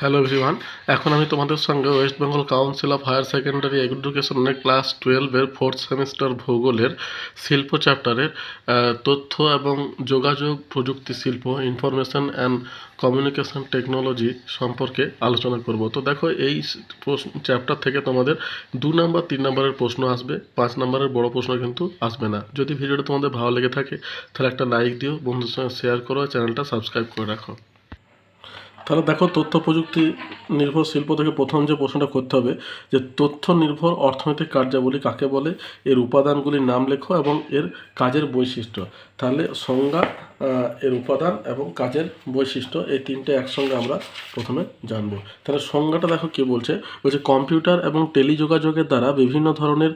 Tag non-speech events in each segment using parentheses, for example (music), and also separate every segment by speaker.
Speaker 1: Hello everyone এখন আমি তোমাদের সঙ্গে west Bengal council of higher secondary এডুকেশনের ক্লাস টুয়েলভের ফোর্থ সেমিস্টার ভূগোলের শিল্প চ্যাপ্টারের তথ্য এবং যোগাযোগ প্রযুক্তি শিল্প ইনফরমেশন অ্যান্ড কমিউনিকেশন টেকনোলজি সম্পর্কে আলোচনা করব। তো দেখো, এই চ্যাপ্টার থেকে তোমাদের দু নম্বর, তিন নম্বরের প্রশ্ন আসবে। পাঁচ নম্বরের বড় প্রশ্ন কিন্তু আসবে না। যদি ভিডিওটা তোমাদের ভালো লেগে থাকে, তাহলে একটা লাইক দিও বন্ধুর সঙ্গে শেয়ার করো, চ্যানেলটা সাবস্ক্রাইব করে রাখো। তাহলে দেখো তথ্য প্রযুক্তি নির্ভর শিল্প থেকে প্রথম যে প্রশ্নটা করতে হবে যে তথ্য নির্ভর অর্থনৈতিক কার্যাবলী কাকে বলে, এর উপাদানগুলির নাম লেখো এবং এর কাজের বৈশিষ্ট্য। তাহলে সংজ্ঞা এর উপাদান এবং কাজের বৈশিষ্ট্য এই তিনটে একসঙ্গে আমরা প্রথমে জানব। তাহলে সংজ্ঞাটা দেখো কি বলছে? বলছে কম্পিউটার এবং টেলিযোগাযোগের দ্বারা বিভিন্ন ধরনের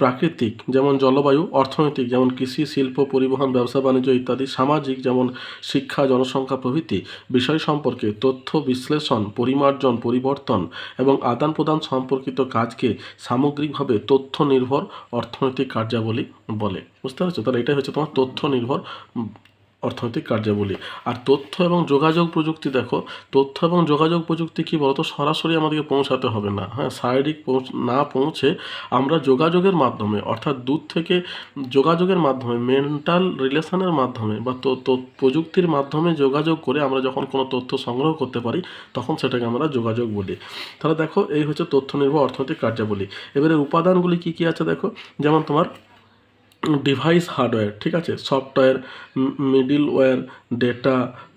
Speaker 1: প্রাকৃতিক যেমন জলবায়ু, অর্থনৈতিক যেমন কৃষি, শিল্প, পরিবহন, ব্যবসা, বাণিজ্য ইত্যাদি, সামাজিক যেমন শিক্ষা, জনসংখ্যা, প্রভৃতি বিষয় সম্পর্কে তথ্য বিশ্লেষণ, পরিমার্জন, পরিবর্তন এবং আদান প্রদান সম্পর্কিত কাজকে সামগ্রিকভাবে তথ্য নির্ভর অর্থনৈতিক কার্যাবলী বলে। বুঝতে পারছ? তাহলে এটাই হচ্ছে তোমার তথ্য নির্ভর অর্থনৈতিক কার্যাবলী। আর তথ্য এবং যোগাযোগ প্রযুক্তি দেখো, তথ্য এবং যোগাযোগ প্রযুক্তি কি বলতো? সরাসরি আমাদেরকে পৌঁছাতে হবে না। হ্যাঁ শারীরিক না পৌঁছে আমরা যোগাযোগের মাধ্যমে, অর্থাৎ দূর থেকে যোগাযোগের মাধ্যমে মেন্টাল রিলেশনের মাধ্যমে বা প্রযুক্তির মাধ্যমে যোগাযোগ করে আমরা যখন কোনো তথ্য সংগ্রহ করতে পারি, তখন সেটাকে আমরা যোগাযোগ বলি। তাহলে দেখো, এই হচ্ছে তথ্য নির্ভর অর্থনৈতিক কার্যাবলী। এবারে উপাদানগুলি কি কি আছে দেখো? যেমন তোমার ডিভাইস হার্ডওয়্যার ঠিক আছে? সফটওয়্যার মিডিলওয়্যার ডেটা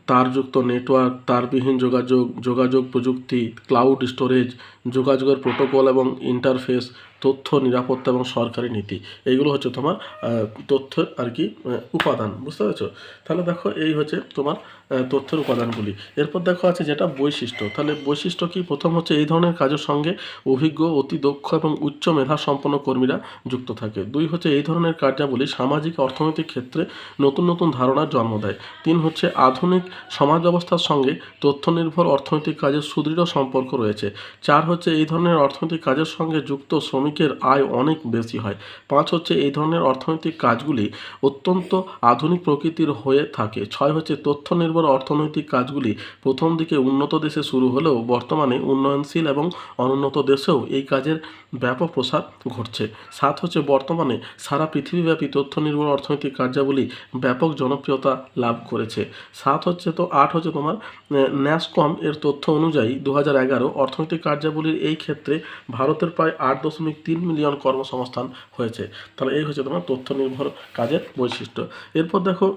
Speaker 1: তারযুক্ত নেটওয়ার্ক তারবিহীন যোগাযোগ যোগাযোগ প্রযুক্তি ক্লাউড স্টোরেজ যোগাযোগের প্রোটোকল এবং ইন্টারফেস তথ্য, নিরাপত্তা এবং সরকারি নীতি। এইগুলো হচ্ছে তোমার তথ্য আর কি উপাদান, বুঝতে পেরেছ? তাহলে দেখো এই হচ্ছে তোমার তথ্যের উপাদানগুলি। এরপর দেখো আছে যেটা বৈশিষ্ট্য। তাহলে বৈশিষ্ট্য কি? প্রথম হচ্ছে এই ধরনের কাজের সঙ্গে অভিজ্ঞ, অতি দক্ষ এবং উচ্চ মেধা সম্পন্ন কর্মীরা যুক্ত থাকে। দুই হচ্ছে এই ধরনের কার্যাবলী সামাজিক, অর্থনৈতিক ক্ষেত্রে নতুন নতুন ধারণার জন্ম দেয়। তিন হচ্ছে আধুনিক সমাজ ব্যবস্থার সঙ্গে তথ্য নির্ভর অর্থনৈতিক কাজের সুদৃঢ় সম্পর্ক রয়েছে। চার হচ্ছে এই ধরনের অর্থনৈতিক কাজের সঙ্গে যুক্ত শ্রমিকের আয় অনেক বেশি হয়। পাঁচ হচ্ছে এই ধরনের অর্থনৈতিক কাজগুলি অত্যন্ত আধুনিক প্রকৃতির হয়ে থাকে। ছয় হচ্ছে তথ্য নির্ভর অর্থনৈতিক কাজগুলি প্রথম দিকে উন্নত দেশে শুরু হলেও বর্তমানে উন্নয়নশীল এবং অনুন্নত দেশেও এই কাজের ব্যাপক প্রসার ঘটছে। সাত হচ্ছে বর্তমানে সারা পৃথিবীব্যাপী তথ্য নির্ভর অর্থনৈতিক কার্যাবলী ব্যাপক জনপ্রিয়তা লাভ করেছে। সাত হচ্ছে তো আট হচ্ছে তোমার ন্যাসকম এর তথ্য অনুযায়ী দু হাজার এগারো অর্থনৈতিক কার্যাবলীর এই ক্ষেত্রে ভারতের প্রায় আট দশমিক তিন মিলিয়ন কর্মসংস্থান হয়েছে। তাহলে এই হচ্ছে তোমার তথ্য নির্ভর কাজের বৈশিষ্ট্য। এরপর দেখো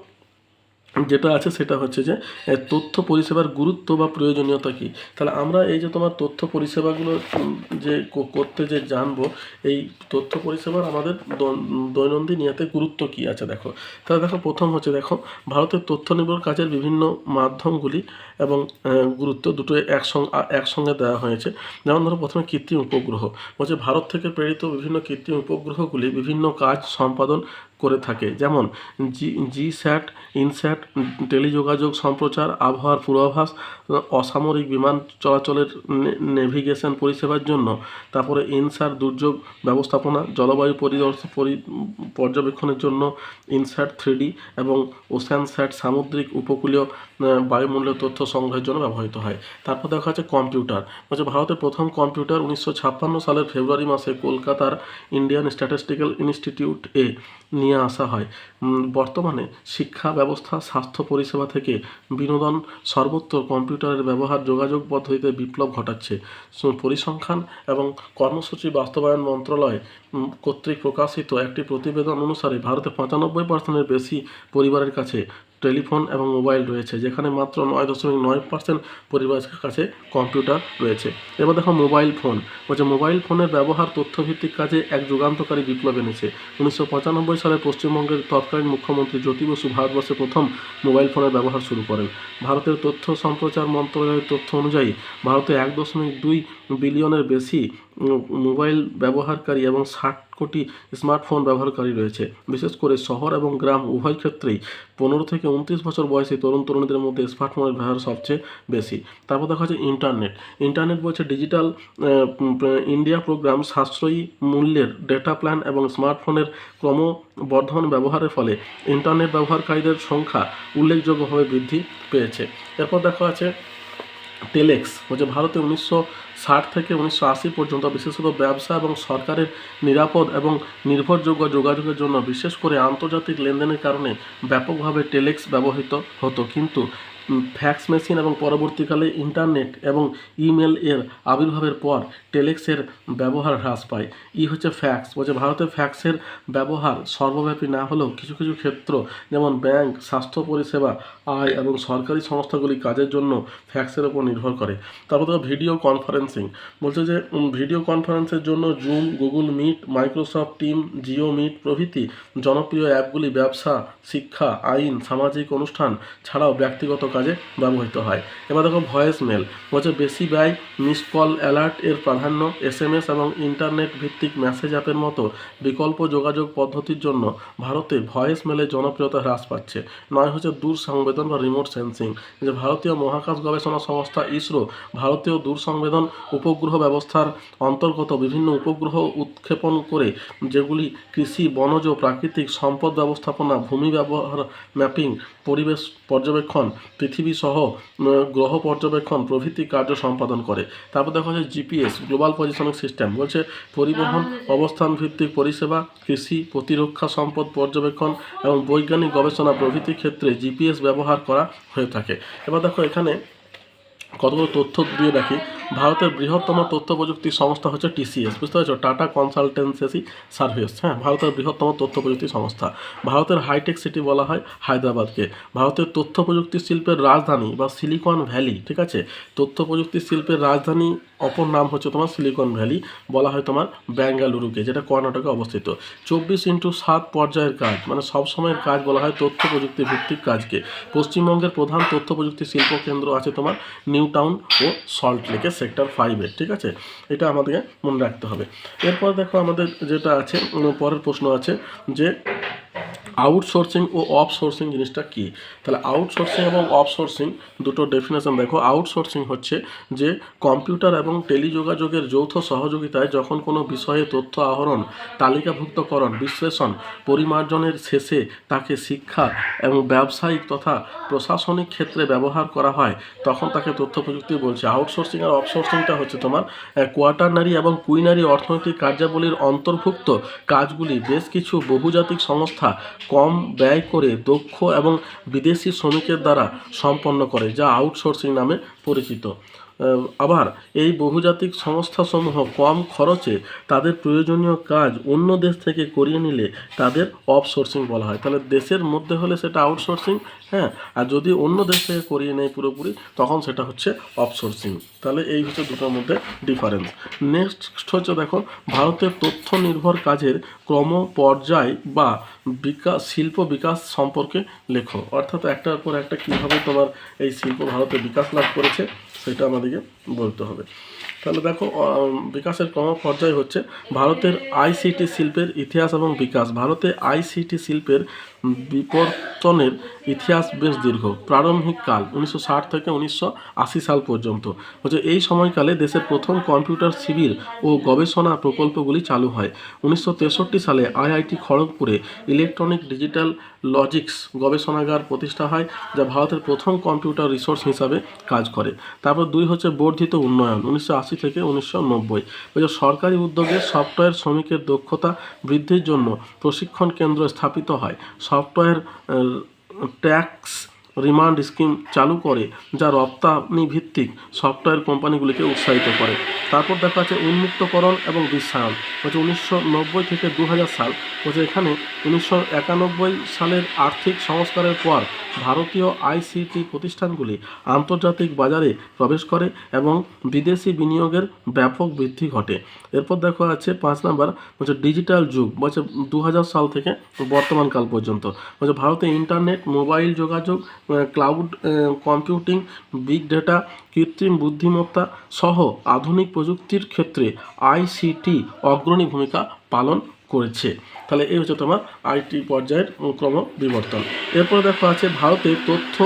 Speaker 1: যেটা আছে সেটা হচ্ছে যে তথ্য পরিষেবার গুরুত্ব বা প্রয়োজনীয়তা কী? তাহলে আমরা এই যে তোমার তথ্য পরিষেবাগুলো যে করতে যে জানব, এই তথ্য পরিষেবার আমাদের দন- দৈনন্দিন ইয়াতে গুরুত্ব কী আছে দেখো? তাহলে দেখো, প্রথম হচ্ছে দেখো, ভারতের তথ্য নির্ভর কাজের বিভিন্ন মাধ্যমগুলি এবং গুরুত্ব দুটো একসঙ্গে একসঙ্গে দেওয়া হয়েছে। যেমন ধরো, প্রথমে কৃত্রিম উপগ্রহ। বলছে, ভারত থেকে প্রেরিত বিভিন্ন কৃত্রিম উপগ্রহগুলি বিভিন্ন কাজ সম্পাদন করে থাকে। যেমন জি জি স্যাট ইনস্যাট টেলিযোগাযোগ সম্প্রচার আবহাওয়ার পূর্বাভাস অসামরিক বিমান চলাচলের নেভিগেশন পরিষেবার জন্য। তারপরে ইনসার দুর্যোগ ব্যবস্থাপনা জলবায়ু পর্যবেক্ষণের জন্য ইনস্যাট থ্রিডি এবং ওশান স্যাট সামুদ্রিক উপকূলীয় আহ, বায়ুমণ্ডলীয় তথ্য সংগ্রহের জন্য ব্যবহৃত হয়। তারপর দেখা যাচ্ছে কম্পিউটার। হচ্ছে ভারতের প্রথম কম্পিউটার উনিশশো ছাপ্পান্ন সালের ফেব্রুয়ারি মাসে কলকাতার ইন্ডিয়ান স্ট্যাটিস্টিক্যাল ইনস্টিটিউট এ নিয়ে আসা হয়। বর্তমানে শিক্ষা ব্যবস্থা, স্বাস্থ্য পরিষেবা থেকে বিনোদন সর্বত্র কম্পিউটারের ব্যবহার যোগাযোগ পদ্ধতিতে বিপ্লব ঘটাচ্ছে। পরিসংখ্যান এবং কর্মসূচি বাস্তবায়ন মন্ত্রণালয় কর্তৃক প্রকাশিত একটি প্রতিবেদন অনুসারে ভারতে পঁচানব্বই পার্সেন্টের বেশি পরিবারের কাছে টেলিফোন এবং মোবাইল রয়েছে, যেখানে মাত্র নয় দশমিক নয় পার্সেন্ট পরিবারের কাছে কম্পিউটার রয়েছে। এবার দেখো মোবাইল ফোন। বলছে মোবাইল ফোনের ব্যবহার তথ্যভিত্তিক কাজে এক যুগান্তকারী বিপ্লব এনেছে। উনিশশো পঁচানব্বই সালে পশ্চিমবঙ্গের তৎকালীন মুখ্যমন্ত্রী জ্যোতি বসু ভারতবর্ষে প্রথম মোবাইল ফোনের ব্যবহার শুরু করেন। ভারতের তথ্য সম্প্রচার মন্ত্রণালয়ের তথ্য অনুযায়ী, ভারতে এক দশমিক দুই বিলিয়নের বেশি মোবাইল ব্যবহারকারী এবং ষাট কোটি স্মার্টফোন ব্যবহারকারী রয়েছে। বিশেষ করে শহর এবং গ্রাম উভয় ক্ষেত্রেই পনেরো থেকে উনত্রিশ বছর বয়সী তরুণ তরুণীদের মধ্যে স্মার্টফোনের ব্যবহার সবচেয়ে বেশি। তারপর দেখা যাচ্ছে ইন্টারনেট। ইন্টারনেট বলছে ডিজিটাল ইন্ডিয়া প্রোগ্রাম সাশ্রয়ী মূল্যের ডেটা প্ল্যান এবং স্মার্টফোনের ক্রমবর্ধমান ব্যবহারের ফলে ইন্টারনেট ব্যবহারকারীদের সংখ্যা উল্লেখযোগ্যভাবে বৃদ্ধি পেয়েছে। এরপর দেখা আছে টেলেক্স। হচ্ছে ভারতে উনিশশো ষাট থেকে উনিশশো আশি পর্যন্ত বিশেষত ব্যবসা এবং সরকারের নিরাপদ এবং নির্ভরযোগ্য যোগাযোগের জন্য, বিশেষ করে আন্তর্জাতিক লেনদেনের কারণে ব্যাপকভাবে টেলেক্স ব্যবহৃত হতো। কিন্তু ফ্যাক্স মেশিন এবং পরবর্তীকালে ইন্টারনেট এবং ইমেল এর আবির্ভাবের পর টেলেক্সের ব্যবহার হ্রাস পায়। ই হচ্ছে ফ্যাক্স বলছে, ভারতে ফ্যাক্সের ব্যবহার সর্বব্যাপী না হলেও কিছু কিছু ক্ষেত্র যেমন ব্যাংক স্বাস্থ্য পরিষেবা, আয় এবং সরকারি সংস্থাগুলি কাজের জন্য ফ্যাক্সের উপর নির্ভর করে। তারপর দেখো ভিডিও কনফারেন্সিং বলছে যে ভিডিও কনফারেন্সের জন্য Zoom Google Meet Microsoft Team Jio Meet প্রভৃতি জনপ্রিয় অ্যাপগুলি ব্যবসা, শিক্ষা, আইন, সামাজিক অনুষ্ঠান ছাড়াও ব্যক্তিগত কাজে ব্যবহৃত হয়। এবার দেখো ভয়েস মেল বলছে বেশি ব্যয় মিস কল অ্যালার্ট এর প্রাধান্য এস এম এস এবং ইন্টারনেট ভিত্তিক মেসেজ অ্যাপের মতো বিকল্প যোগাযোগ পদ্ধতির জন্য ভারতে ভয়েস মেলের জনপ্রিয়তা হ্রাস পাচ্ছে। নয় হচ্ছে দূর সংবেদন বা রিমোট সেন্সিং যে ভারতীয় মহাকাশ গবেষণা সংস্থা ইসরো, ভারতীয় দূর সংবেদন উপগ্রহ ব্যবস্থার অন্তর্গত বিভিন্ন উপগ্রহ উৎক্ষেপণ করে যেগুলি কৃষি, বনজ প্রাকৃতিক সম্পদ ব্যবস্থাপনা, ভূমি ব্যবহার ম্যাপিং পরিবেশ পর্যবেক্ষণ পৃথিবী সহ গ্রহ পর্যবেক্ষণ প্রভৃতি কার্য সম্পাদন করে। তারপর দেখা যাচ্ছে জিপিএস গ্লোবাল পজিশনিং সিস্টেম বলছে পরিবহন অবস্থান ভিত্তিক পরিষেবা, কৃষি, প্রতিরক্ষা সম্পদ পর্যবেক্ষণ এবং বৈজ্ঞানিক গবেষণা প্রভৃতি ক্ষেত্রে জিপিএস ব্যবহার করা হয়ে থাকে। এবার দেখো এখানে কতগুলো তথ্য দিয়ে রাখি। ভারতের বৃহত্তম তথ্য প্রযুক্তি সংস্থা হচ্ছে টিসিএস, বুঝতে পারছ? টাটা কনসালটেন্সি সার্ভিস হ্যাঁ ভারতের বৃহত্তম তথ্য প্রযুক্তি সংস্থা। ভারতের হাইটেক সিটি বলা হয় হায়দ্রাবাদকে। ভারতের তথ্য প্রযুক্তি শিল্পের রাজধানী বা সিলিকন ভ্যালি, ঠিক আছে? তথ্য প্রযুক্তি শিল্পের রাজধানী অপর নাম হচ্ছে তোমার সিলিকন ভ্যালি, বলা হয় তোমার ব্যাঙ্গালুরুকে, যেটা কর্ণাটকে অবস্থিত। চব্বিশ ইন্টু সাত পর্যায়ের কাজ মানে সব সময়ের কাজ বলা হয় তথ্য প্রযুক্তি ভিত্তিক কাজকে। পশ্চিমবঙ্গের প্রধান তথ্য প্রযুক্তি শিল্প কেন্দ্র আছে তোমার নিউ টাউন ও সল্ট লেকে। সেক্টর ফাইভে ঠিক আছে? এটা আমাদেরকে মনে রাখতে হবে। এরপর দেখো আমাদের যেটা আছে পরের প্রশ্ন আছে যে আউটসোর্সিং ও অফসোর্সিং জিনিসটা কি? তাহলে আউটসোর্সিং এবং অফসোর্সিং দুটো ডেফিনেশন দেখো। আউটসোর্সিং হচ্ছে যে কম্পিউটার এবং টেলিযোগাযোগের যৌথ সহযোগিতায় যখন কোনো বিষয়ে তথ্য আহরণ তালিকাভুক্তকরণ বিশ্লেষণ, পরিমার্জনের শেষে তাকে শিক্ষা এবং ব্যবসায়িক তথা প্রশাসনিক ক্ষেত্রে ব্যবহার করা হয়, তখন তাকে তথ্য প্রযুক্তি বলছে। আউটসোর্সিং আর অফসোর্সিংটা হচ্ছে তোমার কোয়াটারনারি এবং কুইনারি অর্থনৈতিক কার্যাবলীর অন্তর্ভুক্ত কাজগুলি বেশ কিছু বহুজাতিক সংস্থা কম ব্যয় করে দক্ষ এবং বিদেশি শ্রমিকের দ্বারা সম্পন্ন করে, যা আউটসোর্সিং নামে পরিচিত। আবার এই বহুজাতিক সংস্থাসমূহ কম খরচে তাদের প্রয়োজনীয় কাজ অন্য দেশ থেকে করিয়ে নিলে তাদের অফসোর্সিং বলা হয়। তাহলে দেশের মধ্যে হলে সেটা আউটসোর্সিং হ্যাঁ আর যদি অন্য দেশ থেকে করিয়ে নেয় পুরোপুরি, তখন সেটা হচ্ছে অফসোর্সিং তাহলে এই হচ্ছে দুটোর মধ্যে ডিফারেন্স নেক্সট হচ্ছে দেখো, ভারতের তথ্য নির্ভর কাজের ক্রম, পর্যায় বা বিকাশ, শিল্প বিকাশ সম্পর্কে লেখো। অর্থাৎ একটার পর একটা কীভাবে তোমার এই শিল্প ভারতে বিকাশ লাভ করেছে, সেটা আমাদেরকে বলতে হবে। তাহলে দেখো বিকাশের ক্রম, পর্যায় হচ্ছে ভারতের আইসিটি শিল্পের ইতিহাস এবং বিকাশ। ভারতে আইসিটি শিল্পের বিবর্তনের ইতিহাস বেশ দীর্ঘ। প্রারম্ভিক কাল উনিশশো ষাট থেকে উনিশশো আশি সাল পর্যন্ত। হচ্ছে এই সময়কালে দেশের প্রথম কম্পিউটার শিবির ও গবেষণা প্রকল্পগুলি চালু হয়। উনিশশো তেষট্টি সালে আইআইটি খড়গপুরে ইলেকট্রনিক ডিজিটাল লজিক্স গবেষণাগার প্রতিষ্ঠা হয়, যা ভারতের প্রথম কম্পিউটার রিসোর্স হিসাবে কাজ করে। তারপর দুই হচ্ছে বর্ধিত উন্নয়ন, উনিশশো আশি থেকে উনিশশো নব্বই। সরকারি উদ্যোগে সফটওয়্যার শ্রমিকের দক্ষতা বৃদ্ধির জন্য প্রশিক্ষণ কেন্দ্র স্থাপিত হয়। সফটওয়্যার ট্যাক্স রিমান্ড স্কিম চালু করে, যা রপ্তানি ভিত্তিক সফটওয়্যার কোম্পানিগুলিকে উৎসাহিত করে। তারপর দেখা যাচ্ছে উন্মুক্তকরণ এবং বিশ্বায়ন হচ্ছে উনিশশো নব্বই থেকে দু হাজার সাল। হচ্ছে এখানে উনিশশো একানব্বই সালের আর্থিক সংস্কারের পর ভারতীয় আইসিটি প্রতিষ্ঠানগুলি আন্তর্জাতিক বাজারে প্রবেশ করে এবং বিদেশি বিনিয়োগের ব্যাপক বৃদ্ধি ঘটে। এরপর দেখা আছে পাঁচ নাম্বার হচ্ছে ডিজিটাল যুগ, বলছে দু হাজার সাল থেকে বর্তমান কাল পর্যন্ত। বলছে ভারতে ইন্টারনেট, মোবাইল যোগাযোগ ক্লাউড কম্পিউটিং, বিগ ডেটা, কৃত্রিম বুদ্ধিমত্তা সহ আধুনিক প্রযুক্তির ক্ষেত্রে আইসিটি অগ্রণী ভূমিকা পালন করেছে। তাহলে এই হচ্ছে তোমার আইটি পর্যায়ের ক্রম বিবর্তন। এরপর দেখো আছে ভারতে তথ্য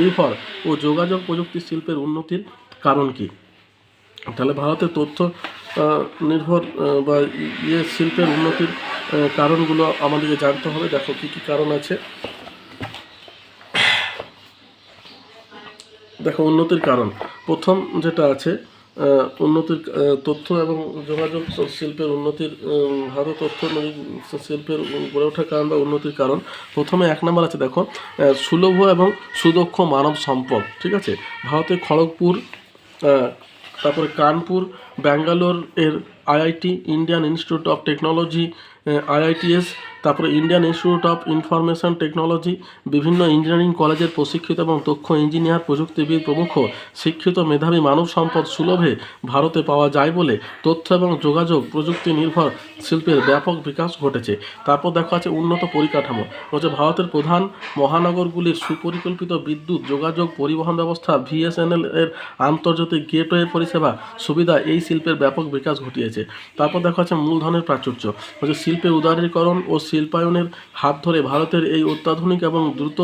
Speaker 1: নির্ভর ও যোগাযোগ প্রযুক্তি শিল্পের উন্নতির কারণ কি? তাহলে ভারতের তথ্য নির্ভর বা ইয়ে শিল্পের উন্নতির কারণগুলো আমাদেরকে জানতে হবে। দেখো কী কী কারণ আছে। দেখো উন্নতির কারণ। প্রথম যেটা আছে উন্নতির তথ্য এবং যোগাযোগ শিল্পের উন্নতির ভারত তথ্য শিল্পের গড়ে ওঠার কারণ বা উন্নতির কারণ, প্রথমে এক নম্বর আছে, দেখো সুলভ এবং সুদক্ষ মানব সম্পদ, ঠিক আছে? ভারতের খড়গপুর তারপরে কানপুর, ব্যাঙ্গালোর এর IIT, Indian institute of technology IITs তারপরে Indian institute of information technology, বিভিন্ন ইঞ্জিনিয়ারিং কলেজের প্রশিক্ষিত এবং দক্ষ ইঞ্জিনিয়ার, প্রযুক্তিবিদ প্রমুখ শিক্ষিত মেধাবী মানব সম্পদ সুলভে ভারতে পাওয়া যায় বলে তথ্য এবং যোগাযোগ প্রযুক্তি নির্ভর শিল্পের ব্যাপক বিকাশ ঘটেছে। তারপর দেখা আছে উন্নত পরিকাঠামো। হচ্ছে ভারতের প্রধান মহানগরগুলির সুপরিকল্পিত বিদ্যুৎ যোগাযোগ পরিবহন ব্যবস্থা, ভিএসএনএল এর আন্তর্জাতিক গেটওয়ে পরিষেবা সুবিধা এই শিল্পের ব্যাপক বিকাশ ঘটিয়েছে। তারপর দেখা যাচ্ছে মূলধনের প্রাচুর্য। হচ্ছে শিল্পের উদারীকরণ ও শিল্পায়নের হাত ধরে ভারতের এই অত্যাধুনিক এবং দ্রুত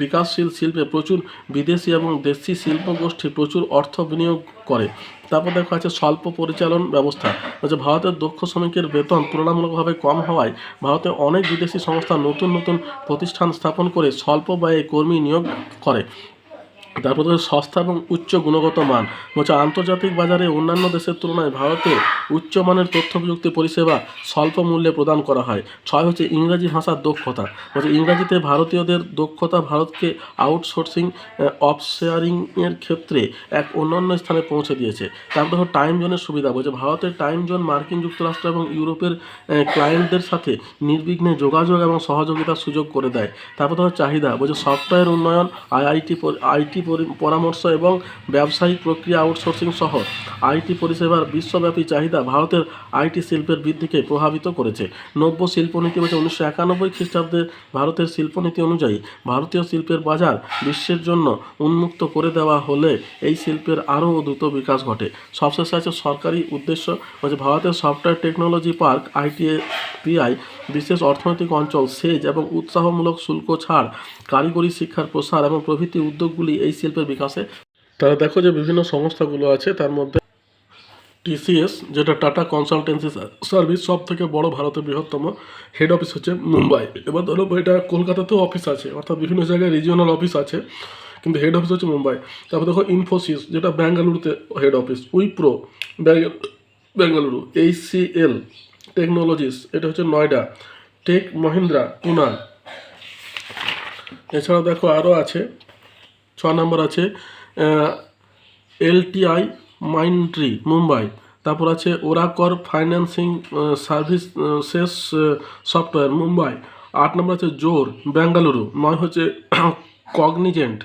Speaker 1: বিকাশশীল শিল্পে প্রচুর বিদেশি এবং দেশি শিল্প গোষ্ঠী প্রচুর অর্থ বিনিয়োগ করে। তারপর দেখা আছে স্বল্প পরিচালন ব্যবস্থা। হচ্ছে ভারতের দক্ষ শ্রমিকের বেতন তুলনামূলকভাবে কম হওয়ায় ভারতে অনেক বিদেশি সংস্থা নতুন নতুন প্রতিষ্ঠান স্থাপন করে স্বল্প ব্যয়ে কর্মী নিয়োগ করে। তারপর হচ্ছে সস্তা এবং উচ্চ গুণগত মান। বলছে আন্তর্জাতিক বাজারে অন্যান্য দেশের তুলনায় ভারতে উচ্চমানের তথ্য প্রযুক্তি পরিষেবা স্বল্প মূল্যে প্রদান করা হয়। ছয় হচ্ছে ইংরাজি ভাষার দক্ষতা। বলছে ইংরাজিতে ভারতীয়দের দক্ষতা ভারতকে আউটসোর্সিং অফশেয়ারিং এর ক্ষেত্রে এক অন্যান্য স্থানে পৌঁছে দিয়েছে। তারপর দেখো টাইম জোনের সুবিধা। বলছে ভারতের টাইম জোন মার্কিন যুক্তরাষ্ট্র এবং ইউরোপের ক্লায়েন্টদের সাথে নির্বিঘ্নে যোগাযোগ এবং সহযোগিতার সুযোগ করে দেয়। তারপর ধরো চাহিদা। বলছে সফটওয়্যার উন্নয়ন আইআইটি আইটি পরামর্শ এবং ব্যবসায়িক প্রক্রিয়া আউটসোর্সিং সহ আইটি পরিষেবার বিশ্বব্যাপী চাহিদা ভারতের আইটি শিল্পের বৃদ্ধিকে প্রভাবিত করেছে। নব্য শিল্পনীতি বলছে উনিশশো একানব্বই খ্রিস্টাব্দে ভারতের শিল্পনীতি অনুযায়ী ভারতীয় শিল্পের বাজার বিশ্বের জন্য উন্মুক্ত করে দেওয়া হলে এই শিল্পের আরও দ্রুত বিকাশ ঘটে। সবশেষে আছে সরকারি উদ্দেশ্য বলছে ভারতের সফটওয়্যার টেকনোলজি পার্ক আইটিপিআই বিশেষ অর্থনৈতিক অঞ্চল সেচ এবং উৎসাহমূলক শুল্ক ছাড়, কারিগরি শিক্ষার প্রসার এবং প্রভৃতি উদ্যোগগুলি এই শিল্পের বিকাশে। তারা দেখো যে বিভিন্ন সংস্থাগুলো আছে, তার মধ্যে টিসিএস, যেটা টাটা কনসালটেন্সি সার্ভিস সব থেকে বড় ভারতের বৃহত্তম হেড অফিস হচ্ছে মুম্বাই। এবার ধরো এটা কলকাতাতেও অফিস আছে, অর্থাৎ বিভিন্ন জায়গায় রিজিওনাল অফিস আছে, কিন্তু হেড অফিস হচ্ছে মুম্বাই। তারপর দেখো ইনফোসিস যেটা বেঙ্গালুরুতে head office Wipro Bengaluru HCL technologies এটা হচ্ছে নয়ডা টেক মহিন্দ্রা পুনা এছাড়াও দেখো আরও আছে ছ নম্বর আছে এলটিআই মাইন্ড্রি, মুম্বাই। তারপর আছে ওরাকর ফাইন্যান্সিং শেষ সফটওয়্যার, মুম্বাই। আট নম্বর আছে জোর, বেঙ্গালুরু। নয় হচ্ছে (coughs) কগনিজেন্ট।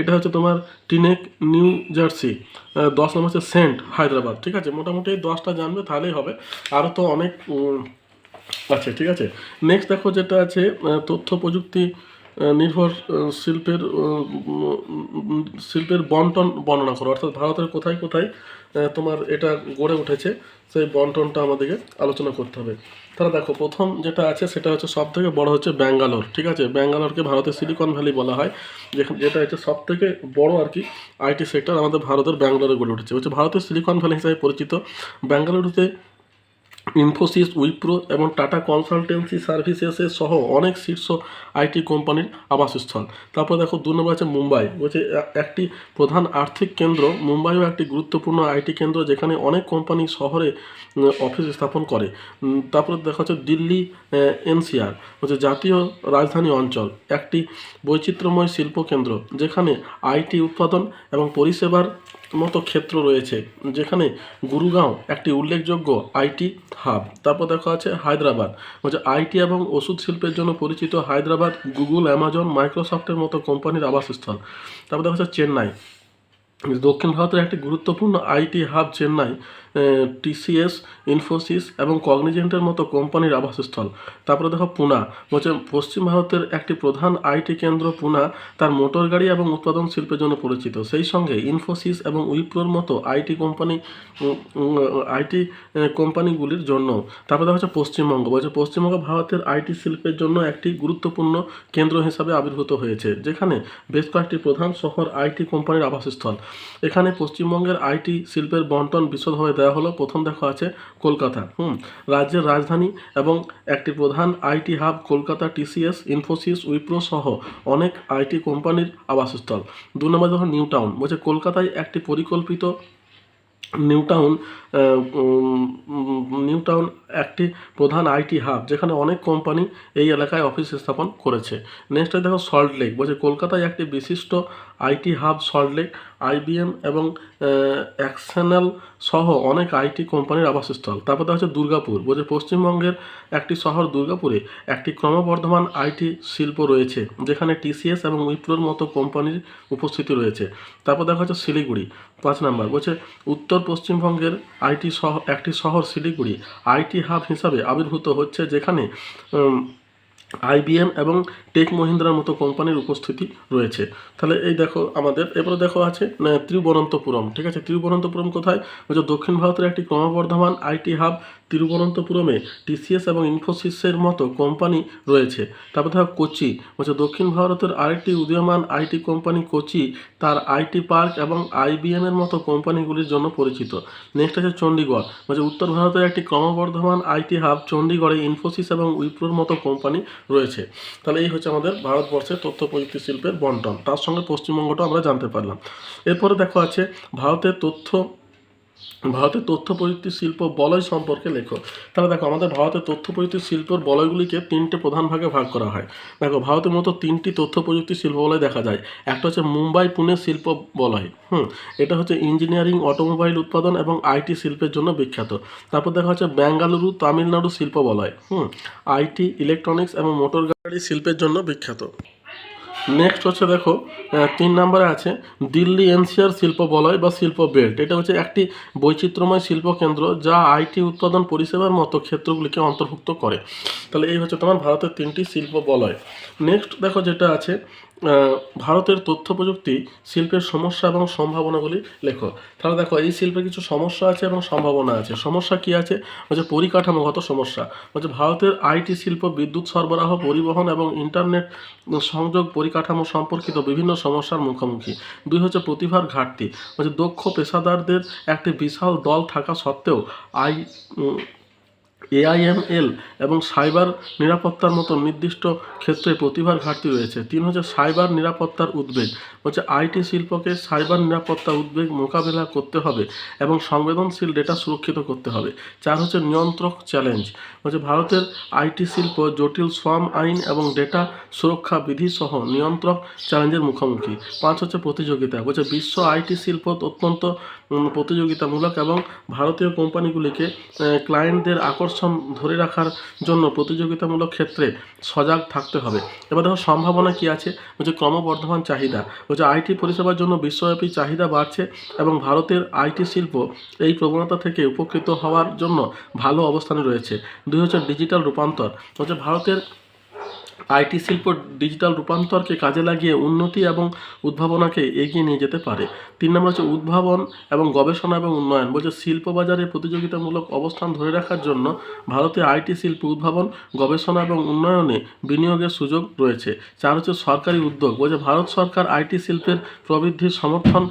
Speaker 1: এটা হচ্ছে তোমার টিনেক, নিউ জার্সি। দশ নম্বর হচ্ছে সেন্ট, হায়দ্রাবাদ। ঠিক আছে? মোটামুটি দশটা জানবে, তাহলেই হবে। আরও তো অনেক আছে, ঠিক আছে? নেক্সট দেখো যেটা আছে তথ্য প্রযুক্তি নির্ভর শিল্পের শিল্পের বন্টন বর্ণনা করো। অর্থাৎ ভারতের কোথায় কোথায় তোমার এটা গড়ে উঠেছে, সেই বন্টনটা আমাদেরকে আলোচনা করতে হবে। তাহলে দেখো, প্রথম যেটা আছে, সেটা হচ্ছে সব থেকে বড় হচ্ছে ব্যাঙ্গালোর, ঠিক আছে? ব্যাঙ্গালোরকে ভারতের সিলিকন ভ্যালি বলা হয়, যেখানে, যেটা হচ্ছে সব থেকে বড় আর কি আইটি সেক্টর আমাদের ভারতের ব্যাঙ্গালোরে গড়ে উঠেছে। হচ্ছে ভারতের সিলিকন ভ্যালি হিসাবে পরিচিত। ব্যাঙ্গালুরুতে ইনফোসিস, উইপ্রো এবং টাটা কনসালটেন্সি সার্ভিসেসের সহ অনেক শীর্ষ আইটি কোম্পানির আবাসস্থল। তারপর দেখো দু নম্বর আছে মুম্বাই। বলছে একটি প্রধান আর্থিক কেন্দ্র। মুম্বাইও একটি গুরুত্বপূর্ণ আইটি কেন্দ্র যেখানে অনেক কোম্পানি শহরে অফিস স্থাপন করে। তারপরে দেখা হচ্ছে দিল্লি এনসিআর। হচ্ছে জাতীয় রাজধানী অঞ্চল। একটি বৈচিত্র্যময় শিল্প কেন্দ্র যেখানে আইটি উৎপাদন এবং পরিষেবার মতো ক্ষেত্র রয়েছে, যেখানে গুরুগাঁও একটি উল্লেখযোগ্য আইটি হাব। তারপর দেখা আছে হায়দ্রাবাদ। হচ্ছে আইটি এবং ওষুধ শিল্পের জন্য পরিচিত হায়দ্রাবাদ, গুগল, অ্যামাজন, মাইক্রোসফটের মতো কোম্পানির আবাসস্থল। তারপর দেখা যাচ্ছে চেন্নাই। দক্ষিণ ভারতের একটি গুরুত্বপূর্ণ IT hub Chennai. TCS Infosys এবং কগনিজেন্টের মতো কোম্পানির আবাসস্থল। তারপরে দেখো পুনা। বলছে পশ্চিম ভারতের একটি প্রধান আইটি কেন্দ্র পুনা, তার মোটর গাড়ি এবং উৎপাদন শিল্পের জন্য পরিচিত। সেই সঙ্গে ইনফোসিস এবং উইপ্রোর মতো আইটি কোম্পানি আইটি কোম্পানিগুলির জন্য। তারপরে দেখা হচ্ছে পশ্চিমবঙ্গ। বলছে পশ্চিমবঙ্গ ভারতের আইটি শিল্পের জন্য একটি গুরুত্বপূর্ণ কেন্দ্র হিসাবে আবির্ভূত হয়েছে, যেখানে বেশ কয়েকটি প্রধান শহর আইটি কোম্পানির আবাসস্থল। এখানে পশ্চিমবঙ্গের আইটি শিল্পের বন্টন বিশদভাবে দেওয়া দেওয়া হলো। প্রথম দেখো আছে কলকাতা। হুম, রাজ্যের রাজধানী এবং একটি প্রধান IT hub Kolkata TCS Infosys, Wipro সহ অনেক আইটি কোম্পানির আবাসস্থল। দু নম্বর দেখো নিউ টাউন বলছে কলকাতায় একটি পরিকল্পিত নিউ টাউন একটি প্রধান আইটি হাব যেখানে অনেক কোম্পানি এই এলাকায় অফিস স্থাপন করেছে। নেক্সট দেখো সল্ট লেক বলছে কলকাতায় একটি বিশিষ্ট IT hub Salt Lake IBM এবং অ্যাক্সেনাল সহ অনেক আইটি কোম্পানির আবাসস্থল। তারপর দেখা হচ্ছে দুর্গাপুর, বলছে পশ্চিমবঙ্গের একটি শহর দুর্গাপুরে একটি ক্রমবর্ধমান আইটি শিল্প রয়েছে, যেখানে টিসিএস এবং উইপ্রোর মতো কোম্পানির উপস্থিতি রয়েছে। তারপর দেখা হচ্ছে শিলিগুড়ি, পাঁচ নাম্বার, বলছে উত্তর পশ্চিমবঙ্গের আইটি শহ একটি শহর শিলিগুড়ি, আইটি হাব হিসাবে আবির্ভূত হচ্ছে যেখানে আইবিএম এবং টেক মহিন্দ্রার মতো কোম্পানির উপস্থিতি রয়েছে। তাহলে এই দেখো আমাদের, এরপরে দেখো আছে ত্রিবনন্তপুরম, ঠিক আছে? তিরুবনন্তপুরম কোথায়? দক্ষিণ ভারতের একটি ক্রমবর্ধমান আইটি হাব তিরুবনন্তপুরমে টিসিএস এবং ইনফোসিসের মতো কোম্পানি রয়েছে। তারপর দেখো, কোচি বলছে, দক্ষিণ ভারতের আরেকটি উদীয়মান আইটি কোম্পানি কোচি। তার আইটি পার্ক এবং আইবিএম এর মতো কোম্পানিগুলির জন্য পরিচিত। নেক্সট আছে চণ্ডীগড় বলছে, উত্তর ভারতের একটি ক্রমবর্ধমান আইটি হাব চণ্ডীগড়ে ইনফোসিস এবং উইপ্রোর মতো কোম্পানি রয়েছে। তাহলে এই হচ্ছে আমাদের ভারতবর্ষের তথ্য প্রযুক্তি শিল্পের বন্টন। তার সঙ্গে পশ্চিমবঙ্গটাও আমরা জানতে পারলাম। এরপরে দেখো আছে, ভারতের তথ্য ভারতের তথ্য প্রযুক্তি শিল্প বলয় সম্পর্কে লেখো। তাহলে দেখো, আমাদের ভারতের তথ্য প্রযুক্তি শিল্পর বলয়গুলিকে তিনটে প্রধান ভাগে ভাগ করা হয়। দেখো, ভারতের মতো তিনটি তথ্য প্রযুক্তি শিল্প বলয় দেখা যায়। একটা হচ্ছে মুম্বাই পুনে শিল্প বলয়, হুম, এটা হচ্ছে ইঞ্জিনিয়ারিং, অটোমোবাইল উৎপাদন এবং আইটি শিল্পের জন্য বিখ্যাত। তারপর দেখা হচ্ছে বেঙ্গালুরু, তামিলনাড়ু শিল্প বলয়, হুম, আইটি, ইলেকট্রনিক্স এবং মোটর গাড়ি শিল্পের জন্য বিখ্যাত। নেক্সট হচ্ছে দেখো তিন নম্বরে আছে দিল্লি এনসিআর শিল্প বলয় বা শিল্প বেল্ট। এটা হচ্ছে একটি বৈচিত্র্যময় শিল্প কেন্দ্র যা আইটি উৎপাদন পরিষেবার মতো ক্ষেত্রগুলিকে অন্তর্ভুক্ত করে। তাহলে এই হচ্ছে তোমার ভারতের তিনটি শিল্প বলয় নেক্সট দেখো যেটা আছে ভারতের তথ্য প্রযুক্তি, শিল্পের সমস্যা এবং সম্ভাবনাগুলি লেখো। তাহলে দেখো, এই শিল্পে কিছু সমস্যা আছে এবং সম্ভাবনা আছে। সমস্যা কি আছে? হচ্ছে পরিকাঠামোগত সমস্যা। হচ্ছে ভারতের আইটি শিল্প, বিদ্যুৎ সরবরাহ, পরিবহন এবং ইন্টারনেট সংযোগ পরিকাঠামো সম্পর্কিত বিভিন্ন সমস্যার মুখোমুখি। দুই হচ্ছে প্রতিভার ঘাটতি। হচ্ছে দক্ষ পেশাদারদের একটি বিশাল দল থাকা সত্ত্বেও আই এআইএমএল এবং সাইবার নিরাপত্তার মতো নির্দিষ্ট ক্ষেত্রে প্রতিভার ঘাটতি রয়েছে। তিন হচ্ছে সাইবার নিরাপত্তার উদ্বেগ। হচ্ছে আইটি শিল্পকে সাইবার নিরাপত্তা উদ্বেগ মোকাবেলা করতে হবে এবং সংবেদনশীল ডেটা সুরক্ষিত করতে হবে। চার হচ্ছে নিয়ন্ত্রক চ্যালেঞ্জ। হচ্ছে ভারতের আইটি শিল্প, জটিল শ্রম আইন এবং ডেটা সুরক্ষা বিধি সহ নিয়ন্ত্রক চ্যালেঞ্জের মুখোমুখি। পাঁচ হচ্ছে প্রতিযোগিতা। বলছে বিশ্ব আইটি শিল্প অত্যন্ত প্রতিযোগিতামূলক এবং ভারতীয় কোম্পানিগুলিকে ক্লায়েন্টদের আকর্ষণ ধরে রাখার জন্য প্রতিযোগিতামূলক ক্ষেত্রে সজাগ থাকতে হবে। এবার দেখো সম্ভাবনা কি আছে? হচ্ছে ক্রমবর্ধমান চাহিদা। হচ্ছে আইটি পরিষেবার জন্য বিশ্বব্যাপী চাহিদা বাড়ছে এবং ভারতের আইটি শিল্প এই প্রবণতা থেকে উপকৃত হওয়ার জন্য ভালো অবস্থানে রয়েছে। দুই হচ্ছে ডিজিটাল রূপান্তর হচ্ছে ভারতের আইটি শিল্প ডিজিটাল রূপান্তরকে কাজে লাগিয়ে উন্নতি এবং উদ্ভাবনাকে এগিয়ে নিয়ে যেতে পারে। তিন নম্বর হচ্ছে উদ্ভাবন এবং গবেষণা এবং উন্নয়ন। বলছে শিল্প বাজারে প্রতিযোগিতামূলক অবস্থান ধরে রাখার জন্য ভারতে আইটি শিল্প উদ্ভাবন, গবেষণা এবং উন্নয়নে বিনিয়োগের সুযোগ রয়েছে। চার হচ্ছে সরকারি উদ্যোগ। বলছে ভারত সরকার আইটি শিল্পের প্রবৃদ্ধির সমর্থন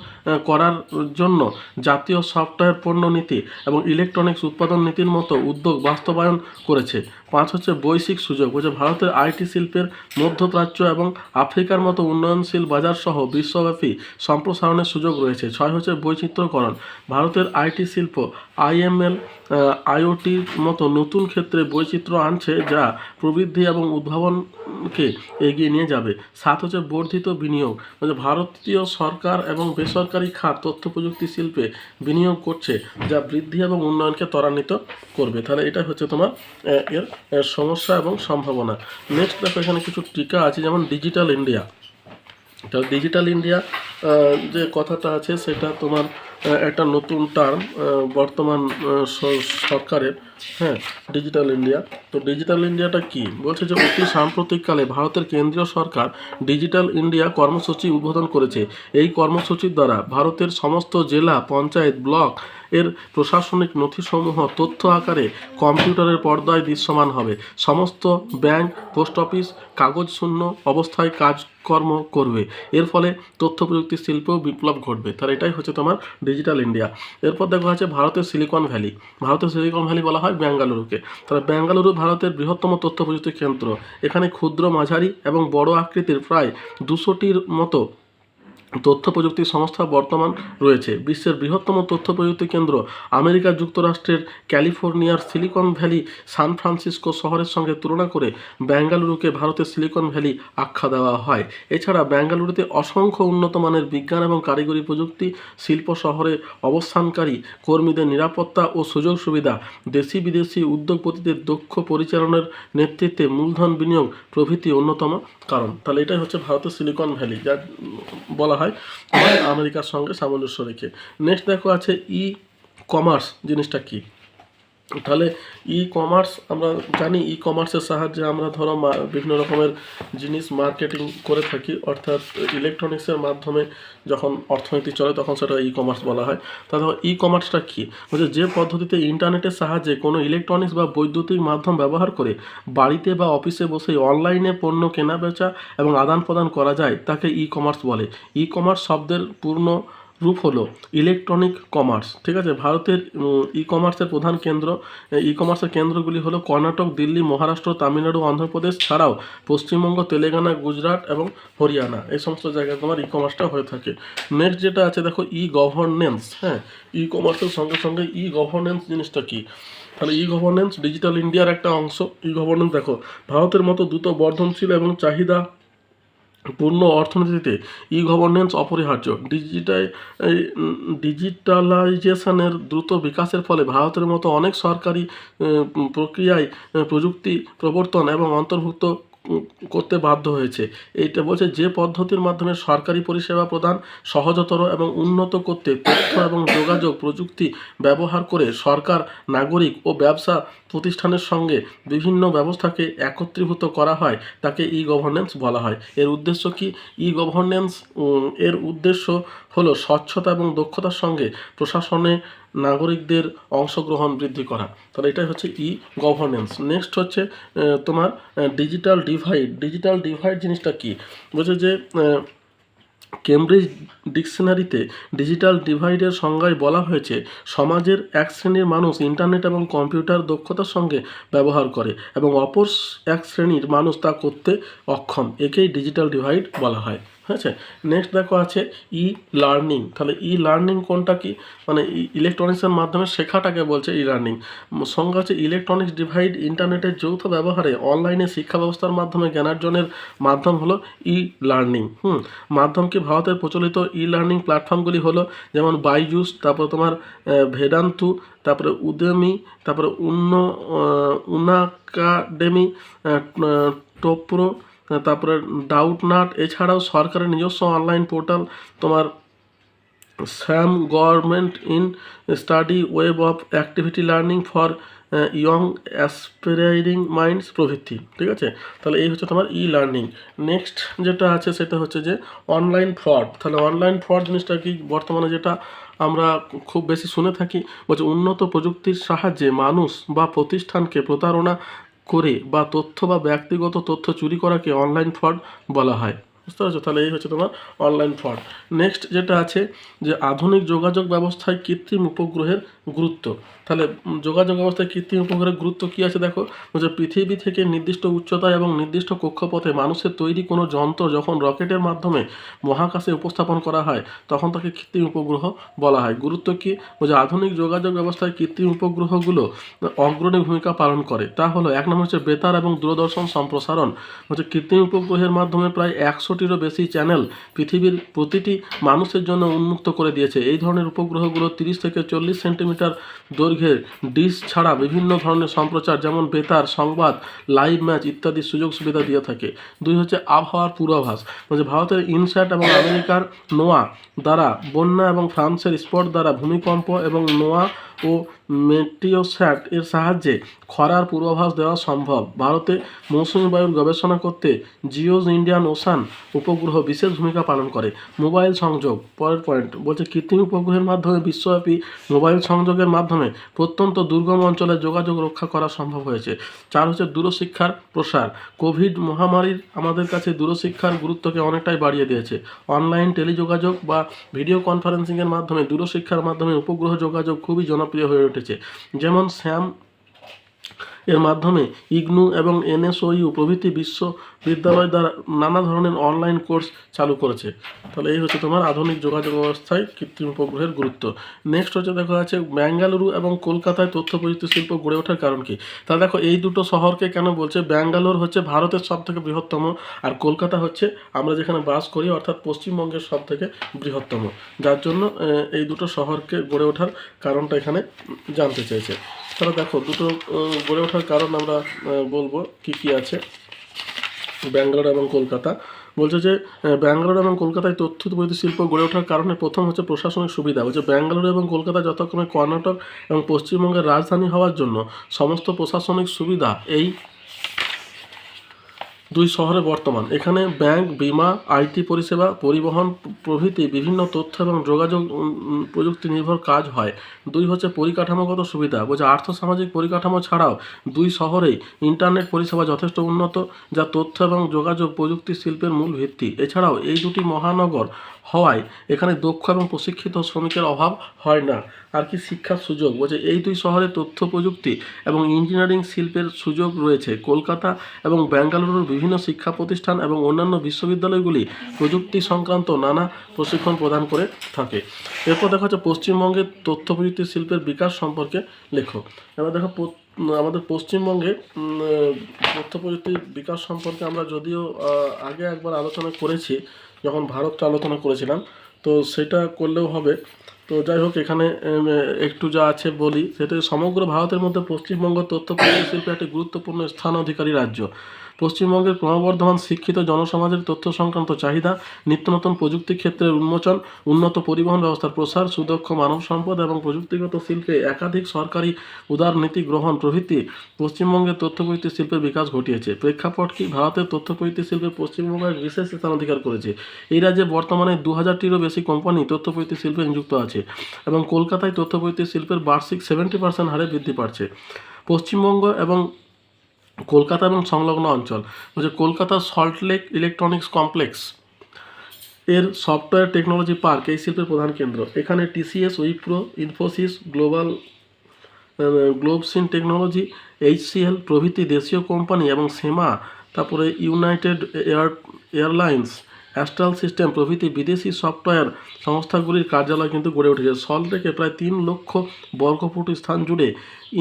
Speaker 1: করার জন্য জাতীয় সফটওয়্যার পণ্য নীতি এবং ইলেকট্রনিক্স উৎপাদন নীতির মতো উদ্যোগ বাস্তবায়ন করেছে। পাঁচ হচ্ছে বৈশ্বিক সুযোগ হচ্ছে ভারতের আইটি শিল্পের মধ্যপ্রাচ্য এবং আফ্রিকার মতো উন্নয়নশীল বাজার সহ বিশ্বব্যাপী সম্প্রসারণের সুযোগ রয়েছে। ছয় হচ্ছে বৈচিত্র্যকরণ, ভারতের আইটি শিল্প আইএমএল আইওটির মতো নতুন ক্ষেত্রে বৈচিত্র্য আনছে যা প্রবৃদ্ধি এবং উদ্ভাবনকে এগিয়ে নিয়ে যাবে। সাত হচ্ছে বর্ধিত বিনিয়োগ। মানে ভারতীয় সরকার এবং বেসরকারি খাত তথ্য প্রযুক্তি শিল্পে বিনিয়োগ করছে, যা বৃদ্ধি এবং উন্নয়নকে ত্বরান্বিত করবে। তাহলে এটা হচ্ছে তোমার এর সমস্যা এবং সম্ভাবনা। নেক্সট দেখো, এখানে কিছু টিকা আছে, যেমন ডিজিটাল ইন্ডিয়া তো ডিজিটাল ইন্ডিয়া যে কথাটা আছে, সেটা তোমার একটা নতুন টার্ম বর্তমান সরকারের হ্যাঁ ডিজিটাল ইন্ডিয়া তো ডিজিটাল ইন্ডিয়াটা কি? বলছে যে অতি সাম্প্রতিককালে ভারতের কেন্দ্রীয় সরকার ডিজিটাল ইন্ডিয়া কর্মসূচি উদ্বোধন করেছে। এই কর্মসূচির দ্বারা ভারতের সমস্ত জেলা, পঞ্চায়েত, ব্লক এর প্রশাসনিক নথিসমূহ তথ্য আকারে কম্পিউটারের পর্দায় দৃশ্যমান হবে। সমস্ত ব্যাংক, পোস্ট অফিস, কাগজ শূন্য অবস্থায় কাজকর্ম করবে। এর ফলে তথ্য প্রযুক্তি শিল্পেও বিপ্লব ঘটবে। তার এটাই হচ্ছে তোমার ডিজিটাল ইন্ডিয়া। এরপর দেখা আছে ভারতের সিলিকন ভ্যালি। ভারতের সিলিকন ভ্যালি বলা হয় বেঙ্গালুরুকে। তাহলে বেঙ্গালুরু ভারতের বৃহত্তম তথ্য প্রযুক্তি কেন্দ্র। এখানে ক্ষুদ্র মাঝারি এবং বড় আকৃতির প্রায় দুশোটির মতো তথ্য প্রযুক্তি সংস্থা বর্তমান রয়েছে। বিশ্বের বৃহত্তম তথ্য প্রযুক্তি কেন্দ্র আমেরিকা যুক্তরাষ্ট্রের ক্যালিফোর্নিয়ার সিলিকন ভ্যালি, সান ফ্রান্সিসকো শহরের সঙ্গে তুলনা করে বেঙ্গালুরুকে ভারতের সিলিকন ভ্যালি আখ্যা দেওয়া হয়। এছাড়া বেঙ্গালুরুতে অসংখ্য উন্নত মানের বিজ্ঞান এবং কারিগরি প্রযুক্তি শিল্প শহরে অবস্থানকারী কর্মীদের নিরাপত্তা ও সুযোগ সুবিধা, দেশি বিদেশি উদ্যোগপতিদের দক্ষ পরিচালনার নেতৃত্বে মূলধন বিনিয়োগ প্রভৃতি অন্যতম কারণ। তাহলে এটাই হচ্ছে ভারতের সিলিকন ভ্যালি, যা বলা হয় আমেরিকার সঙ্গে সামঞ্জস্য রেখে। নেক্সট দেখো আছে ই কমার্স জিনিসটা কি? তাহলে ই কমার্স আমরা জানি ই কমার্সের সাহায্যে আমরা ধরো বিভিন্ন রকমের জিনিস মার্কেটিং করে থাকি। অর্থাৎ ইলেকট্রনিক্সের মাধ্যমে যখন অর্থনীতি চলে, তখন সেটা ই কমার্স বলা হয়। তাহলে ই কমার্সটা কী? বলছে যে পদ্ধতিতে ইন্টারনেটের সাহায্যে কোনো ইলেকট্রনিক্স বা বৈদ্যুতিক মাধ্যম ব্যবহার করে বাড়িতে বা অফিসে বসে অনলাইনে পণ্য কেনা বেচা এবং আদান প্রদান করা যায়, তাকে ই কমার্স বলে। ই কমার্স শব্দের পূর্ণ রূপ হলো ইলেকট্রনিক কমার্স ঠিক আছে? ভারতের ই কমার্সের প্রধান কেন্দ্র ই কমার্সের কেন্দ্রগুলি হলো কর্ণাটক, দিল্লি, মহারাষ্ট্র, তামিলনাড়ু, অন্ধ্রপ্রদেশ ছাড়াও পশ্চিমবঙ্গ, তেলেঙ্গানা, গুজরাট এবং হরিয়ানা। এই সমস্ত জায়গায় তোমার ই কমার্সটা হয়ে থাকে। নেক্সট যেটা আছে, দেখো ই গভর্নেন্স হ্যাঁ? ই কমার্সের সঙ্গে সঙ্গে ই গভর্নেন্স জিনিসটা কি? তাহলে ই গভর্নেন্স ডিজিটাল ইন্ডিয়ার একটা অংশ। ই গভর্নেন্স দেখো, ভারতের মতো দ্রুত বর্ধনশীল এবং চাহিদা পূর্ণ অর্থনীতিতে ই গভর্নেন্স অপরিহার্য ডিজিটাল ডিজিটালাইজেশনের দ্রুত বিকাশের ফলে ভারতের মতো অনেক সরকারি প্রক্রিয়ায় প্রযুক্তি প্রবর্তন এবং অন্তর্ভুক্ত করতে বাধ্য হয়েছে। এইটা বলছে যে পদ্ধতির মাধ্যমে সরকারি পরিষেবা প্রদান সহজতর এবং উন্নত করতে তথ্য এবং যোগাযোগ প্রযুক্তি ব্যবহার করে সরকার, নাগরিক ও ব্যবসা প্রতিষ্ঠানের সঙ্গে বিভিন্ন ব্যবস্থাকে একত্রীভূত করা হয়, তাকে ই গভর্নেন্স বলা হয়। এর উদ্দেশ্য কি? ই গভর্নেন্স এর উদ্দেশ্য হলো স্বচ্ছতা এবং দক্ষতার সঙ্গে প্রশাসনে নাগরিকদের অংশগ্রহণ বৃদ্ধি করা। তাহলে এটাই হচ্ছে ই গভর্নেন্স নেক্সট হচ্ছে তোমার ডিজিটাল ডিভাইড ডিজিটাল ডিভাইড জিনিসটা কি? বলছে যে কেমব্রিজ ডিকশনারিতে ডিজিটাল ডিভাইডের সংজ্ঞায় বলা হয়েছে, সমাজের এক শ্রেণির মানুষ ইন্টারনেট এবং কম্পিউটার দক্ষতার সঙ্গে ব্যবহার করে এবং অপর এক শ্রেণির মানুষ তা করতে অক্ষম। একেই ডিজিটাল ডিভাইড বলা হয়। হয়েছে নেক্সট দেখো আছে ই লার্নিং তাহলে ই লার্নিং কোনটা কি? মানে ইলেকট্রনিক্সের মাধ্যমে শেখাটাকে বলছে ই লার্নিং সংজ্ঞা আছে ইলেকট্রনিক্স ডিভাইড ইন্টারনেটের যৌথ ব্যবহারে অনলাইনে শিক্ষা ব্যবস্থার মাধ্যমে জ্ঞানার্জনের মাধ্যম হলো ই লার্নিং হুম, মাধ্যম কি ভারতের প্রচলিত ই লার্নিং প্ল্যাটফর্মগুলি হলো যেমন বাইজুস তারপর তোমার ভেদান্তু তারপরে উদেমি তারপরে উন্ন উনাকাডেমি টোপ্রো আহ, তারপরে ডাউটনাট এছাড়াও সরকারের নিজস্ব অনলাইন পোর্টাল তোমার Swayam government in study web of activity learning for young aspiring minds প্রভৃতি ঠিক আছে? তাহলে এই হচ্ছে তোমার ই লার্নিং নেক্সট যেটা আছে সেটা হচ্ছে যে অনলাইন ফ্রড তাহলে অনলাইন ফ্রড জিনিসটা কি? বর্তমানে যেটা আমরা খুব বেশি শুনে থাকি বলছে উন্নত প্রযুক্তির সাহায্যে মানুষ বা প্রতিষ্ঠানকে প্রতারণা করে বা তথ্য বা ব্যক্তিগত তথ্য চুরি করাকে অনলাইন ফ্রড বলা হয়। বুঝতে পারছ? তাহলে এই হচ্ছে তোমার অনলাইন ফ্রড নেক্সট যেটা আছে যে আধুনিক যোগাযোগ ব্যবস্থায় কৃত্রিম উপগ্রহের গুরুত্ব। তাহলে যোগাযোগ ব্যবস্থায় কৃত্রিম উপগ্রহের গুরুত্ব কী আছে দেখো? যে পৃথিবী থেকে নির্দিষ্ট উচ্চতায় এবং নির্দিষ্ট কক্ষপথে মানুষের তৈরি কোনো যন্ত্র যখন রকেটের মাধ্যমে মহাকাশে উপস্থাপন করা হয়, তখন তাকে কৃত্রিম উপগ্রহ বলা হয়। গুরুত্ব কী? যে আধুনিক যোগাযোগ ব্যবস্থায় কৃত্রিম উপগ্রহগুলো অগ্রণী ভূমিকা পালন করে। তা হলো, এক নম্বর হচ্ছে বেতার এবং দূরদর্শন সম্প্রসারণ। হচ্ছে কৃত্রিম উপগ্রহের মাধ্যমে প্রায় একশোটিরও বেশি চ্যানেল পৃথিবীর প্রতিটি মানুষের জন্য উন্মুক্ত করে দিয়েছে। এই ধরনের উপগ্রহগুলো তিরিশ থেকে চল্লিশ সেন্টিমিটার দৈর্ঘ্যের ডিশ ছাড়া বিভিন্ন ধরনের সম্প্রচার, যেমন বেতার, সংবাদ, লাইভ ম্যাচ ইত্যাদি সুযোগ সুবিধা দিয়ে থাকে। দুই হচ্ছে আবহাওয়ার পূর্বাভাস। মানে ভারতের ইনস্যাট এবং আমেরিকার নোয়া দ্বারা, বন্যা এবং ফ্রান্সের স্পট দ্বারা ভূমিকম্প এবং নোয়া ও মেটিওস্যাট এর সাহায্যে খরার পূর্বাভাস দেওয়া সম্ভব। ভারতে মৌসুমী বায়ুর গবেষণা করতে জিওজ ইন্ডিয়ান ওশান উপগ্রহ বিশেষ ভূমিকা পালন করে। মোবাইল সংযোগ, পরের পয়েন্ট, বলছে কৃত্রিম উপগ্রহের মাধ্যমে বিশ্বব্যাপী মোবাইল সংযোগের মাধ্যমে প্রত্যন্ত দুর্গম অঞ্চলে যোগাযোগ রক্ষা করা সম্ভব হয়েছে। চার হচ্ছে দূরশিক্ষার প্রসার, কোভিড মহামারীর আমাদের কাছে দূরশিক্ষার গুরুত্বকে অনেকটাই বাড়িয়ে দিয়েছে। অনলাইন টেলিযোগাযোগ বা ভিডিও কনফারেন্সিংয়ের মাধ্যমে দূরশিক্ষার মাধ্যমে উপগ্রহ যোগাযোগ খুবই জনপ্রিয় হয়ে উঠেছে। যেমন স্যাম এর মাধ্যমে ইগনু এবং এনএসওইউ প্রভৃতি বিশ্ববিদ্যালয় দ্বারা নানা ধরনের অনলাইন কোর্স চালু করেছে। তাহলে এই হচ্ছে তোমার আধুনিক যোগাযোগ ব্যবস্থায় কৃত্রিম উপগ্রহের গুরুত্ব। নেক্সট হচ্ছে দেখো আছে বেঙ্গালুরু এবং কলকাতায় তথ্য প্রযুক্তি শিল্প গড়ে ওঠার কারণ কি? তাহলে দেখো, এই দুটো শহরকে কেন বলছে? ব্যাঙ্গালোর হচ্ছে ভারতের সব থেকে বৃহত্তম আর কলকাতা হচ্ছে আমরা যেখানে বাস করি, অর্থাৎ পশ্চিমবঙ্গের সব থেকে বৃহত্তম। যার জন্য এই দুটো শহরকে গড়ে ওঠার কারণটা এখানে জানতে চেয়েছে তাহলে দেখো, দুটো গড়ে ওঠার কারণ আমরা বলব কি কি আছে। ব্যাঙ্গালোর এবং কলকাতা। বলছে যে ব্যাঙ্গালোর এবং কলকাতায় তথ্য বৈধ শিল্প গড়ে ওঠার কারণে প্রথম হচ্ছে প্রশাসনিক সুবিধা। বলছে ব্যাঙ্গালোর এবং কলকাতা যথাক্রমে কর্ণাটক এবং পশ্চিমবঙ্গের রাজধানী হওয়ার জন্য সমস্ত প্রশাসনিক সুবিধা এই দুই শহরে বর্তমান। এখানে ব্যাংক, বিমা আইটি পরিষেবা, পরিবহন প্রভৃতি বিভিন্ন তথ্য এবং যোগাযোগ প্রযুক্তি নির্ভর কাজ হয়। দুই হচ্ছে পরিকাঠামোগত সুবিধা। বলছে, আর্থসামাজিক পরিকাঠামো ছাড়াও দুই শহরেই ইন্টারনেট পরিষেবা যথেষ্ট উন্নত, যা তথ্য এবং যোগাযোগ প্রযুক্তি শিল্পের মূল ভিত্তি। এছাড়াও এই দুটি মহানগর হওয়ায় এখানে দক্ষ এবং প্রশিক্ষিত শ্রমিকের অভাব হয় না। আর কি শিক্ষার সুযোগ? বলছে, এই দুই শহরে তথ্য প্রযুক্তি এবং ইঞ্জিনিয়ারিং শিল্পের সুযোগ রয়েছে। কলকাতা এবং বেঙ্গালুরুর বিভিন্ন শিক্ষা প্রতিষ্ঠান এবং অন্যান্য বিশ্ববিদ্যালয়গুলি প্রযুক্তি সংক্রান্ত নানা প্রশিক্ষণ প্রদান করে থাকে। এরপর দেখা যাচ্ছে পশ্চিমবঙ্গের তথ্য প্রযুক্তি শিল্পের বিকাশ সম্পর্কে লেখো এবার দেখো আমাদের পশ্চিমবঙ্গে তথ্য প্রযুক্তির বিকাশ সম্পর্কে আমরা যদিও আগে একবার আলোচনা করেছি, যখন ভারতটা আলোচনা করেছিলাম, তো সেটা করলেও হবে। তো যাই হোক, এখানে একটু যা আছে বলি। সেটা সমগ্র ভারতের মধ্যে পশ্চিমবঙ্গ তথ্য প্রযুক্তি শিল্পে একটি গুরুত্বপূর্ণ স্থান অধিকারী রাজ্য। পশ্চিমবঙ্গের ক্রমবর্ধমান শিক্ষিত জনসমাজের তথ্য সংক্রান্ত চাহিদা, নিত্য নতুন প্রযুক্তি ক্ষেত্রের উন্মোচন, উন্নত পরিবহন ব্যবস্থার প্রসার, সুদক্ষ মানব সম্পদ এবং প্রযুক্তিগত শিল্পে একাধিক সরকারি উদার নীতি গ্রহণ প্রভৃতি পশ্চিমবঙ্গের তথ্য প্রযুক্তি শিল্পের বিকাশ ঘটিয়েছে। প্রেক্ষাপট কি? ভারতের তথ্য প্রযুক্তি শিল্পে পশ্চিমবঙ্গ এক বিশেষ স্থান অধিকার করেছে। এই রাজ্যে বর্তমানে দু হাজারটিরও বেশি কোম্পানি তথ্য প্রযুক্তি শিল্পে নিযুক্ত আছে এবং কলকাতায় তথ্য প্রযুক্তি শিল্পের বার্ষিক সেভেন্টি পার্সেন্ট হারে বৃদ্ধি পাচ্ছে। পশ্চিমবঙ্গ এবং কলকাতা এবং সংলগ্ন অঞ্চল। বলছে কলকাতা সল্টলেক ইলেকট্রনিক্স কমপ্লেক্স, এর সফটওয়্যার টেকনোলজি পার্ক, এই শিল্পের প্রধান কেন্দ্র। এখানে TCS, Wipro, Infosys, global Globsyn technology, HCL প্রভৃতি দেশীয় কোম্পানি এবং সেমা, তারপরে united air, airlines astral system প্রভৃতি বিদেশি সফটওয়্যার সংস্থাগুলির কার্যালয় কিন্তু গড়ে উঠেছে। সল্টলেকে প্রায় তিন লক্ষ বর্গফুট স্থান জুড়ে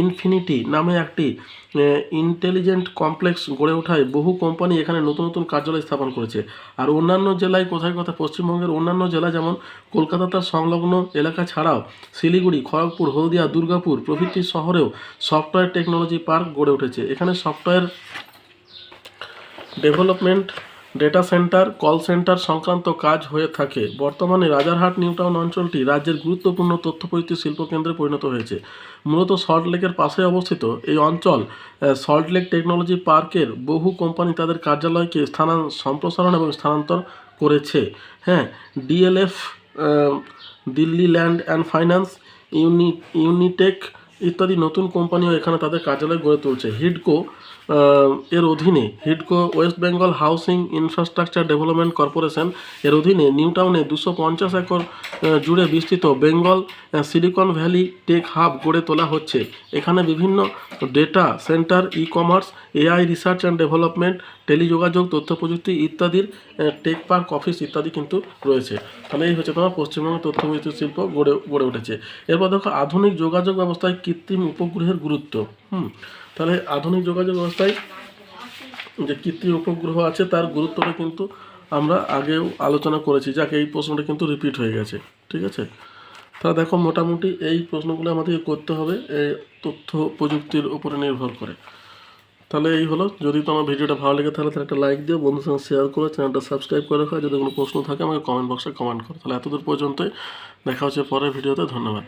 Speaker 1: ইনফিনিটি নামে একটি ইন্টেলিজেন্ট কমপ্লেক্স গড়ে ওঠায় বহু কোম্পানি এখানে নতুন নতুন কার্যালয় স্থাপন করেছে। আর অন্যান্য জেলায় কোথায় কোথায়, পশ্চিমবঙ্গের অন্যান্য জেলা যেমন কলকাতা তার সংলগ্ন এলাকা ছাড়াও শিলিগুড়ি, খড়গপুর, হলদিয়া, দুর্গাপুর প্রভৃতি শহরেও সফটওয়্যার টেকনোলজি পার্ক গড়ে উঠেছে। এখানে software development data centre, call centre সংক্রান্ত কাজ হয়ে থাকে। বর্তমানে রাজারহাট, নিউটাউন অঞ্চলটি রাজ্যের গুরুত্বপূর্ণ তথ্য প্রযুক্তি শিল্পকেন্দ্রে পরিণত হয়েছে। মূলত সল্টলেকের পাশে অবস্থিত এই অঞ্চল সল্টলেক টেকনোলজি পার্কের বহু কোম্পানি তাদের কার্যালয়কে স্থানান, সম্প্রসারণ এবং স্থানান্তর করেছে। হ্যাঁ DLF Delhi land and finance, ইউনি, ইউনিটেক ইত্যাদি নতুন কোম্পানিও এখানে তাদের কার্যালয় গড়ে তুলছে। হিডকো এর অধীনে হিডকো west Bengal housing infrastructure development corporation এর অধীনে নিউ টাউনে দুশো পঞ্চাশ একর জুড়ে বিস্তৃত Bengal Silicon Valley tech hub গড়ে তোলা হচ্ছে। এখানে বিভিন্ন data centre e commerce AI research and development, টেলিযোগাযোগ তথ্য প্রযুক্তি ইত্যাদির টেক পার্ক, অফিস ইত্যাদি কিন্তু রয়েছে। তাহলে এই হচ্ছে তোমার পশ্চিমবঙ্গের তথ্য প্রযুক্তি শিল্প গড়ে গড়ে উঠেছে। এরপর দেখো আধুনিক যোগাযোগ ব্যবস্থায় কৃত্রিম উপগ্রহের গুরুত্ব। হুম। তাহলে আধুনিক যোগাযোগ ব্যবস্থায় যে কৃত্রিম উপগ্রহ আছে, তার গুরুত্বটা কিন্তু আমরা আগেও আলোচনা করেছি। যাকে, এই প্রশ্নটা কিন্তু রিপিট হয়ে গেছে, ঠিক আছে? তাহলে দেখো, মোটামুটি এই প্রশ্নগুলো আমাদেরকে করতে হবে এই তথ্য প্রযুক্তির উপরে নির্ভর করে। তাহলে এই হলো। যদি তোমার ভিডিওটা ভালো লেগে থাকে, তাহলে একটা লাইক দিও বন্ধুর সঙ্গে শেয়ার করো চ্যানেলটা সাবস্ক্রাইব করে রাখো যদি কোনো প্রশ্ন থাকে, আমাকে কমেন্ট বক্সে কমেন্ট করো। তাহলে এতদূর পর্যন্তই দেখা হচ্ছে পরের ভিডিওতে। ধন্যবাদ।